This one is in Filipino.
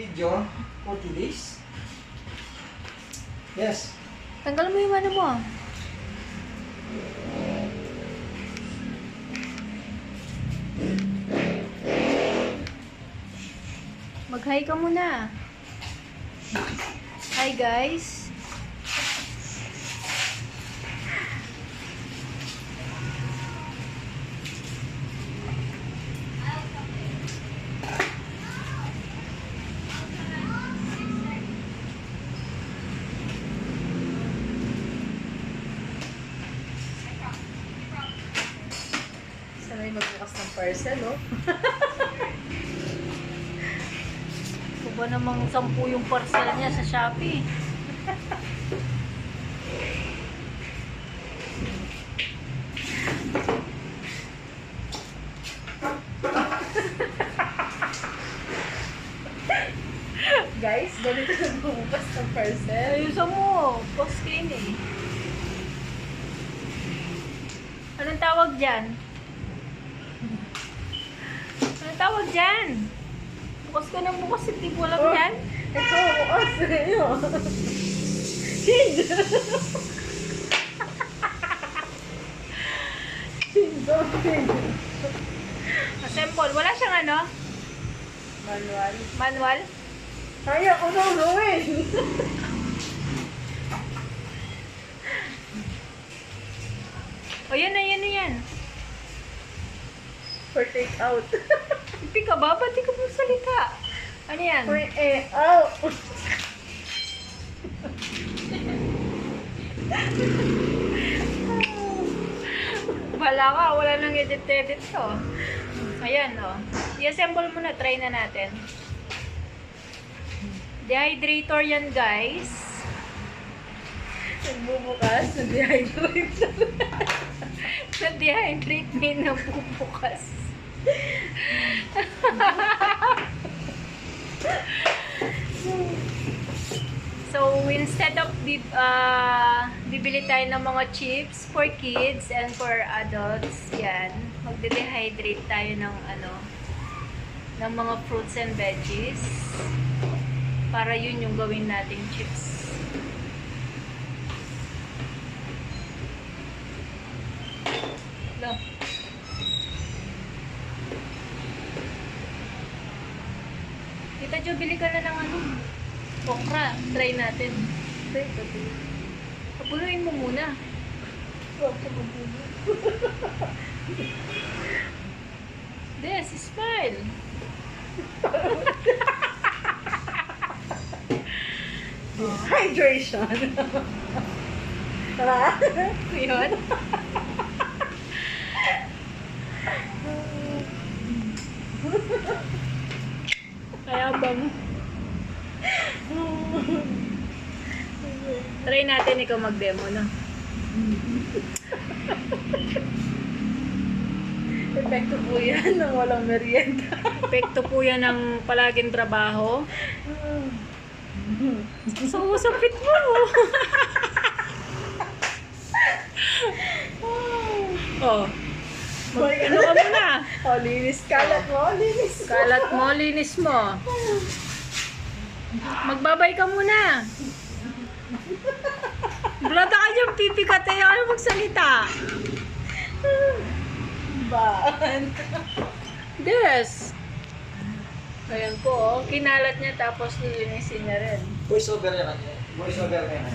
video, 40 days. Yes. Tanggal mo yung ano mo. Mag-hi ka muna. Hi guys. Sanay magbukas ng parcel, oh. Ito ba namang sampu yung parcel niya sa Shopee? Guys, ganito na bumukas ng parcel. Ayusan mo, box kayo eh. Anong tawag dyan? Tawag dyan? Bukas ka ng bukas, hindi ko alam Oh. yan. Ito, bukas sa'yo. Change! Change, change. Assemble, wala siyang ano? Manual. Manual? Kaya ko na gawin. O yan na, yan na yan. For take out. Pipi ka ba? Ba't di ka salita? Ano yan? Eh, out. Wala ka, wala nang edit-edit to. Ayan, o. I-assemble mo na, try na natin. Dehydrator yan, guys. Nagbubukas, nag-dehydrate. Na-dehydrate na yung nabubukas. So, instead of uh, bibili tayo ng mga chips for kids and for adults, yan, magde-dehydrate tayo ng ano, ng mga fruits and veggies para yun yung gawin nating chips. Tita Jo, bili ka na ng ano, okra. Try natin. Papunuin mo muna. This, smile. Hydration. Ha? Yun. Kaya bang... Try natin ikaw mag-demo, no? Epekto po yan ng walang merienda. Epekto po yan ng palaging trabaho. So, usapit mo. oh. Mag, ano ka muna? Oh, linis. Kalat mo, linis. Kalat mo, linis mo. Magbabay ka muna. Brada ka dyan, pipi ka tayo. Ano magsalita? Baan. Des. Ayan po, oh. kinalat niya tapos nilinisin niya rin. Voice over yan. Voice over yan.